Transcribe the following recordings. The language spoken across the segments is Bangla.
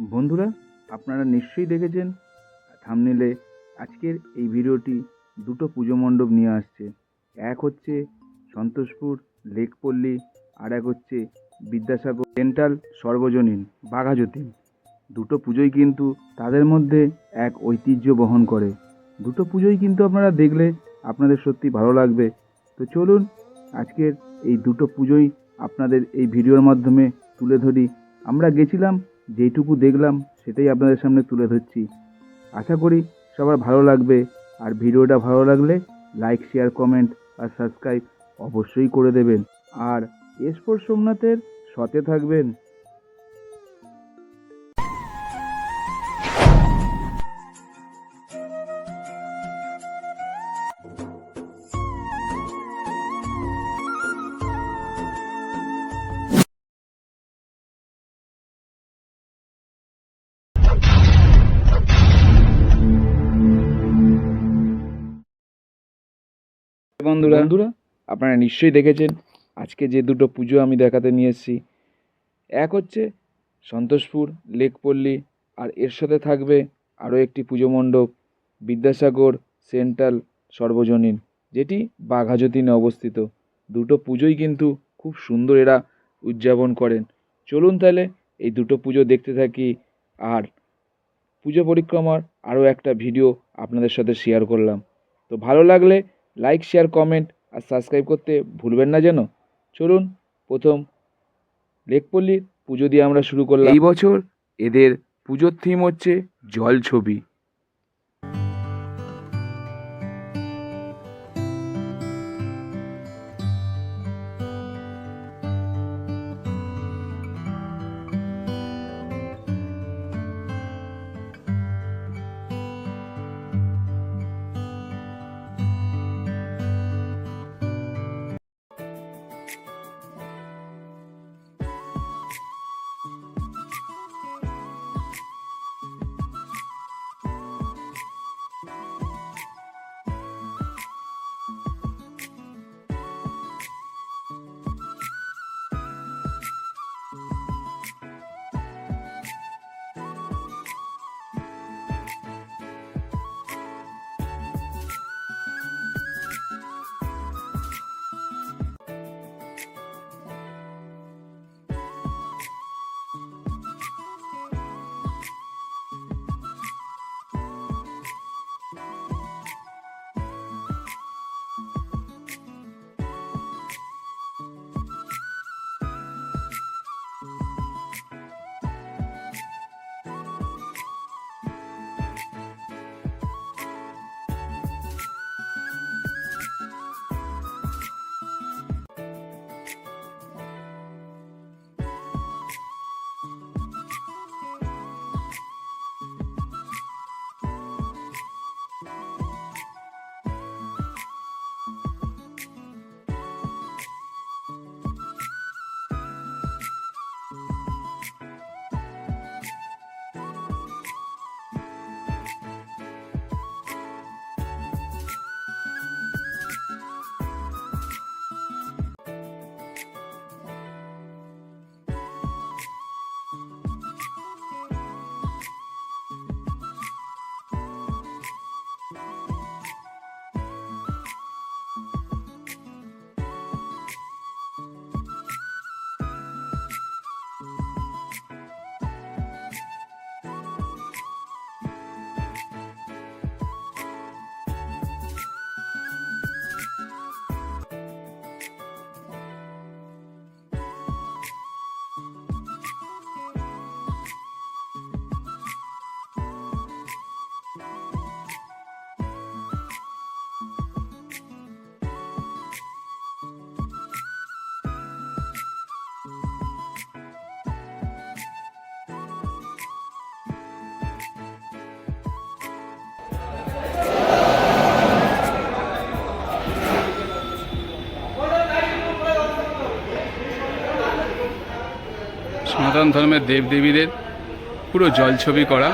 বন্ধুরা, আপনারা নিশ্চয়ই দেখেছেন থামনেলে আজকের এই ভিডিওটি দুটো পুজো মণ্ডপ নিয়ে আসছে। এক হচ্ছে সন্তোষপুর, লেকপল্লী, আর এক হচ্ছে বিদ্যাসাগর সেন্ট্রাল সর্বজনীন বাঘাযতীন। দুটো পুজোই কিন্তু তাদের মধ্যে এক ঐতিহ্য বহন করে। দুটো পুজোই কিন্তু আপনারা দেখলে আপনাদের সত্যি ভালো লাগবে। তো চলুন, আজকের এই দুটো পুজোই আপনাদের এই ভিডিওর মাধ্যমে তুলে ধরি। আমরা গেছিলাম যেইটুকু দেখলাম, সেটাই আপনাদের সামনে তুলে ধরছি। আশা করি সবার ভালো লাগবে, আর ভিডিওটা ভালো লাগলে লাইক, শেয়ার, কমেন্ট আর সাবস্ক্রাইব অবশ্যই করে দেবেন। আর এসপোর সোমনাথের সতে থাকবেন। বন্ধুরা বন্ধুরা। আপনারা নিশ্চয়ই দেখেছেন আজকে যে দুটো পুজো আমি দেখাতে নিয়ে এসেছি। এক হচ্ছে সন্তোষপুর লেকপল্লী আর এর সাথে থাকবে আরও একটি পুজো মণ্ডপ বিদ্যাসাগর সেন্ট্রাল সর্বজনীন যেটি বাঘাযতীনে অবস্থিত। দুটো পুজোই কিন্তু খুব সুন্দর এরা উদযাপন করেন। চলুন তাহলে এই দুটো পুজো দেখতে থাকি আর পুজো পরিক্রমার আরও একটা ভিডিও আপনাদের সাথে শেয়ার করলাম। তো ভালো লাগলে লাইক শেয়ার কমেন্ট আর সাবস্ক্রাইব করতে ভুলবেন না যেন। চলুন, প্রথম লেকপল্লির পুজো দিয়ে আমরা শুরু করলাম। এই বছর এদের পুজোর থিম হচ্ছে জল ছবি। ধর্মের দেবদেবীদের পুরো জল ছবি করা।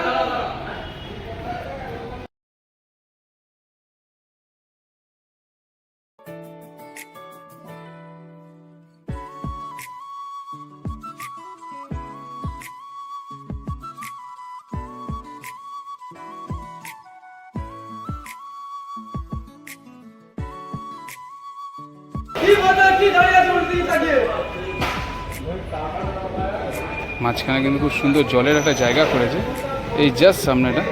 কি দাঁড়িয়ে তাকিয়ে মাঝখানে কিন্তু খুব সুন্দর জলের একটা জায়গা করেছে। এই জাস্ট সামনেটা।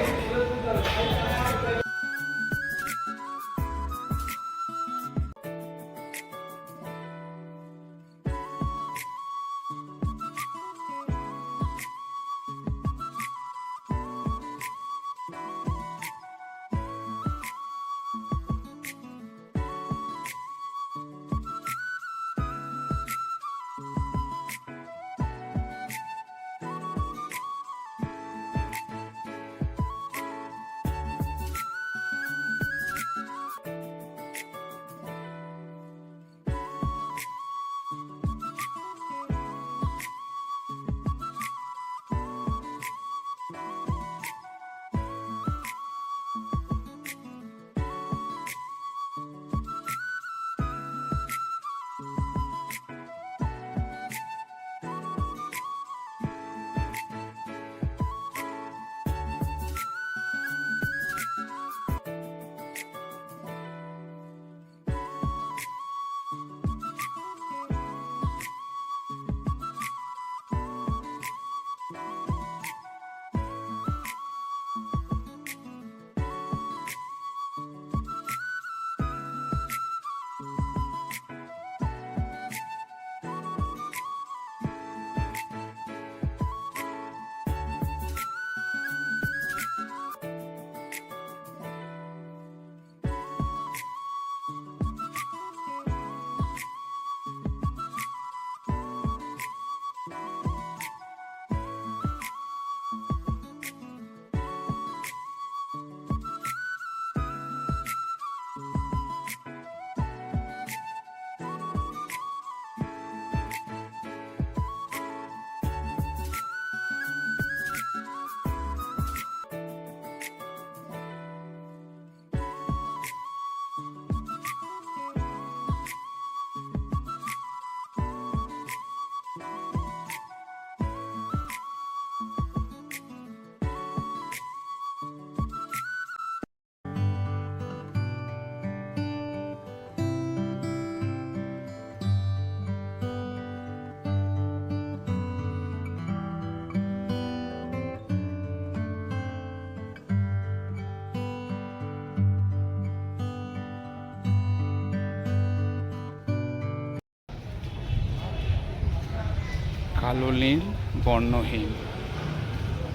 কালো নীল বর্ণহীন।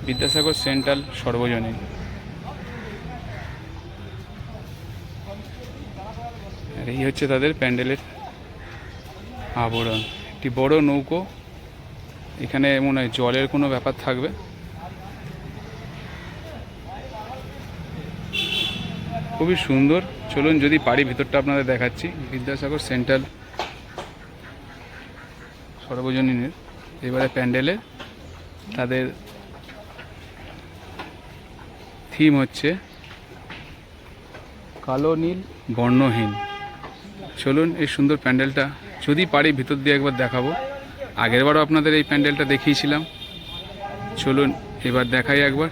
বিদ্যাসাগর সেন্ট্রাল সর্বজনীন। এই হচ্ছে তাদের প্যান্ডেলের আবরণ। একটি বড় নৌকো। এখানে মনে হয় জলের কোনো ব্যাপার থাকবে। খুবই সুন্দর। চলুন যদি পারি ভিতরটা আপনাদের দেখাচ্ছি। বিদ্যাসাগর সেন্ট্রাল সর্বজনীনের। এবারে প্যান্ডেলে তাদের থিম হচ্ছে কালো, নীল, বর্ণহীন। চলুন এই সুন্দর প্যান্ডেলটা যদি পারি ভিতর দিয়ে একবার দেখাবো। আগেরবারও আপনাদের এই প্যান্ডেলটা দেখিয়েছিলাম। চলুন এবার দেখাই একবার।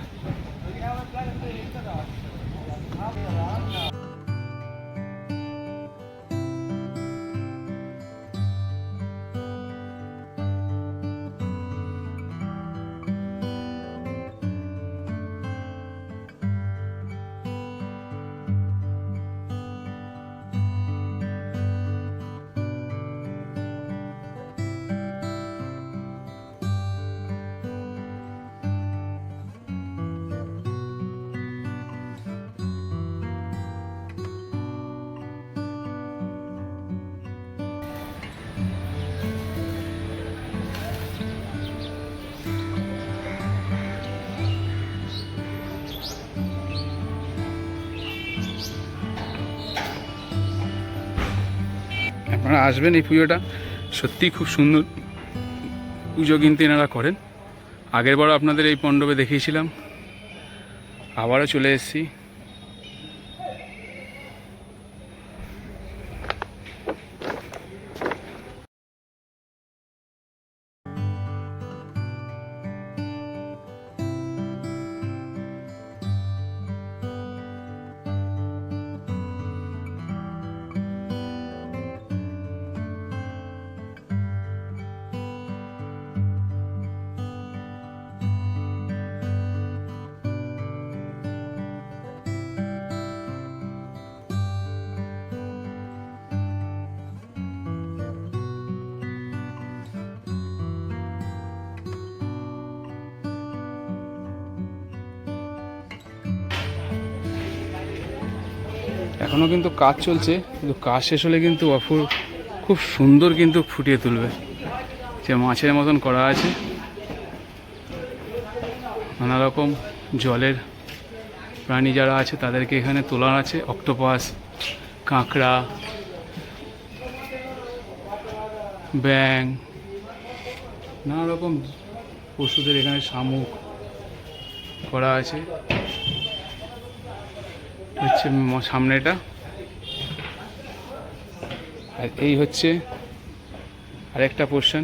আপনারা আসবেন এই পুজোটা। সত্যিই খুব সুন্দর পুজো কিন্তু এনারা করেন। আগেরবারও আপনাদের এই মণ্ডপে দেখিয়েছিলাম। আবারও চলে এসেছি। এখনও কিন্তু কাজ চলছে, কিন্তু কাজ শেষ হলে কিন্তু অফুর খুব সুন্দর কিন্তু ফুটিয়ে তুলবে। যে মাছের মতন করা আছে। নানা রকম জলের প্রাণী যারা আছে, তাদেরকে এখানে তোলা আছে। অক্টোপাস, কাঁকড়া ব্যাং নানা রকম পশুদের এখানে শামুক করা আছে। হচ্ছে সামনেটা আর এই হচ্ছে আরেকটা পোর্শন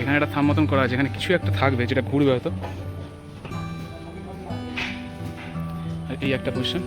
এখানে একটা থাম মতন করা আছে, এখানে কিছু একটা থাকবে যেটা ঘুরবে হয়তো। এই একটা পোর্শন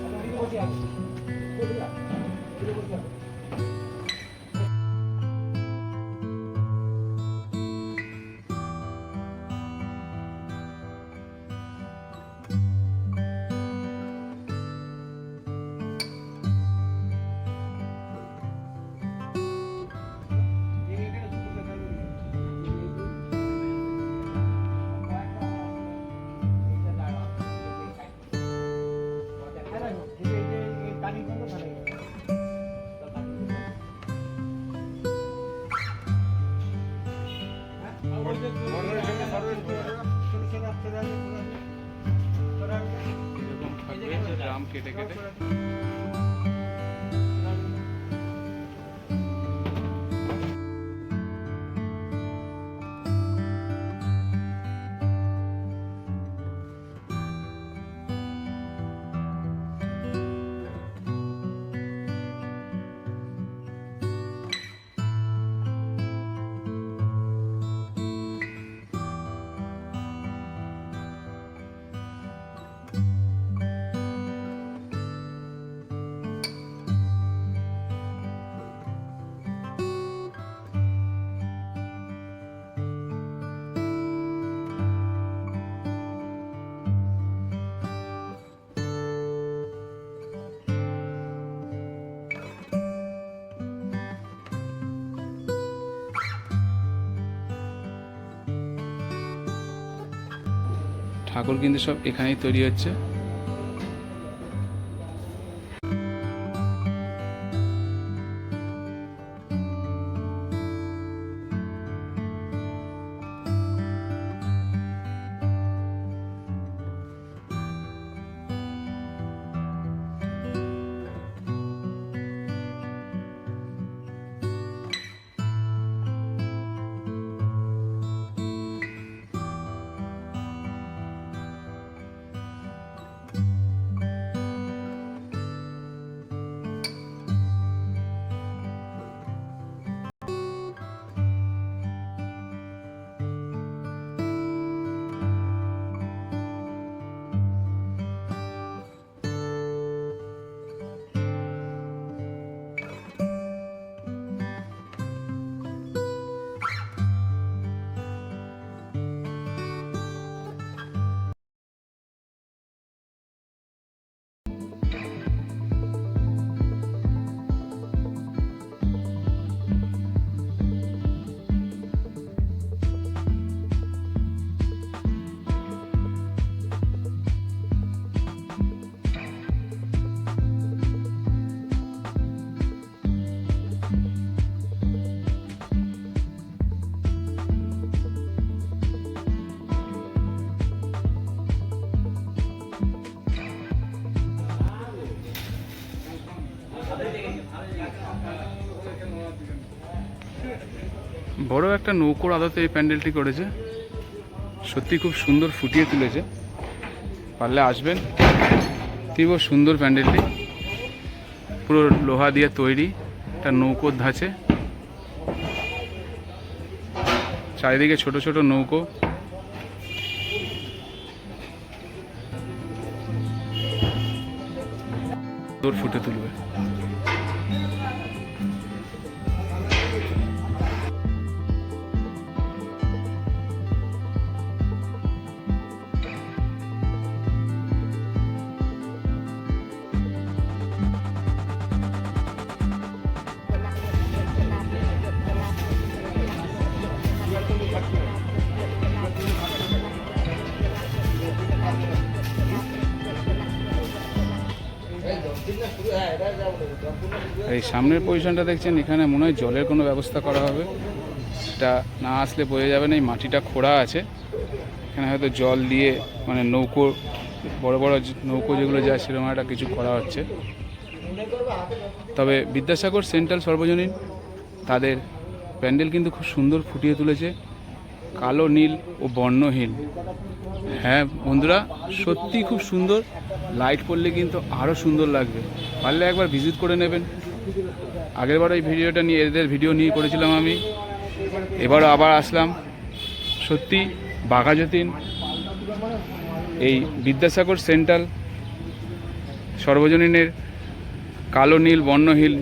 কেটে কেটে ঠাকুর কিন্তু সব এখানেই তৈরি হচ্ছে। বড় একটা নৌকোর আদতে এই প্যান্ডেলটি করেছে। সত্যি খুব সুন্দর ফুটিয়ে তুলেছে। পারলে আসবেন। তীব্র সুন্দর প্যান্ডেলটি। পুরো লোহা দিয়ে তৈরি একটা নৌকোর ধাঁচে। চারিদিকে ছোট ছোট নৌকো। ফুটে তুলবে। এই সামনের পজিশনটা দেখছেন, এখানে মনে হয় জলের কোনো ব্যবস্থা করা হবে। এটা না আসলে বোঝা যাবে না, এই মাটিটা খোঁড়া আছে। এখানে হয়তো জল দিয়ে মানে নৌকো, বড় বড় নৌকো যেগুলো যায়, সেরকম একটা কিছু করা হচ্ছে। তবে বিদ্যাসাগর সেন্ট্রাল সর্বজনীন, তাদের প্যান্ডেল কিন্তু খুব সুন্দর ফুটিয়ে তুলেছে। কালো নীল ও বর্ণহীন। হ্যাঁ বন্ধুরা সত্যি খুব সুন্দর। লাইট পড়লে কিন্তু আরও সুন্দর লাগবে। পারলে একবার ভিজিট করে নেবেন। আগেরবার এই ভিডিওটা নিয়ে এদের ভিডিও নিয়ে করেছিলাম আমি। এবারও আবার আসলাম। সত্যি বাঘাযতীন এই বিদ্যাসাগর সেন্ট্রাল সর্বজনীনের কালো নীল বর্ণহীন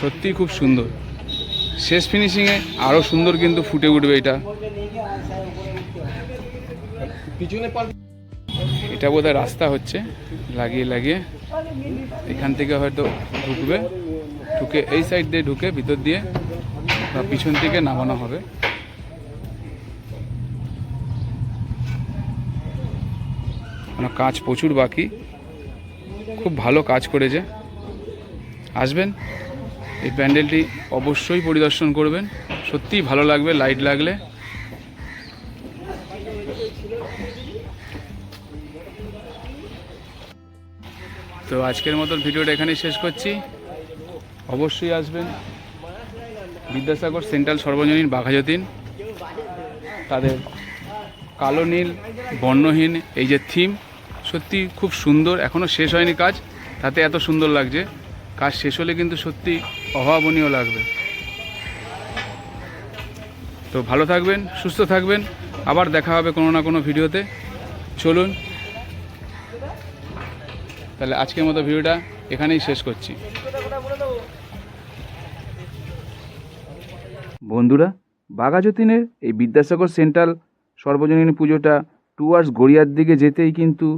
সত্যিই খুব সুন্দর। শেষ ফিনিশিংয়ে আরও সুন্দর কিন্তু ফুটে উঠবে এটা। এটা বোধহয় রাস্তা হচ্ছে লাগিয়ে লাগিয়ে। এখান থেকে হয়তো ঢুকবে। ঢুকে, এই সাইড দিয়ে ঢুকে ভিতর দিয়ে বা পিছন থেকে নামানো হবে। কাজ প্রচুর বাকি। খুব ভালো কাজ করেছে। আসবেন, এই প্যান্ডেলটি অবশ্যই পরিদর্শন করবেন। সত্যিই ভালো লাগবে লাইট লাগলে। তো আজকের মতন ভিডিওটা এখানেই শেষ করছি। অবশ্যই আসবেন। বিদ্যাসাগর সেন্ট্রাল সর্বজনীন বাঘাযতীন তাদের কালো নীল, বর্ণহীন, এই যে থিম, সত্যি খুব সুন্দর এখনও শেষ হয়নি কাজ, তাতে এত সুন্দর লাগছে। কাজ শেষ হলে কিন্তু সত্যি অভাবনীয় লাগবে। তো ভালো থাকবেন, সুস্থ থাকবেন, আবার দেখা হবে কোনো না কোনো ভিডিওতে। চলুন, তাহলে আজকের মতো ভিডিওটা এখানেই শেষ করছি। বন্ধুরা, বাঘাযতীনের এই বিদ্যাসাগর সেন্ট্রাল সর্বজনীন পুজোটা টুয়ার্স গড়িয়ার দিকে যেতেই কিন্তু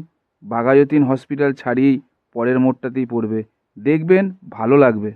বাঘাযতীন হসপিটাল ছাড়িয়েই পরের মোড়টাতেই পড়বে। দেখবেন, ভালো লাগবে।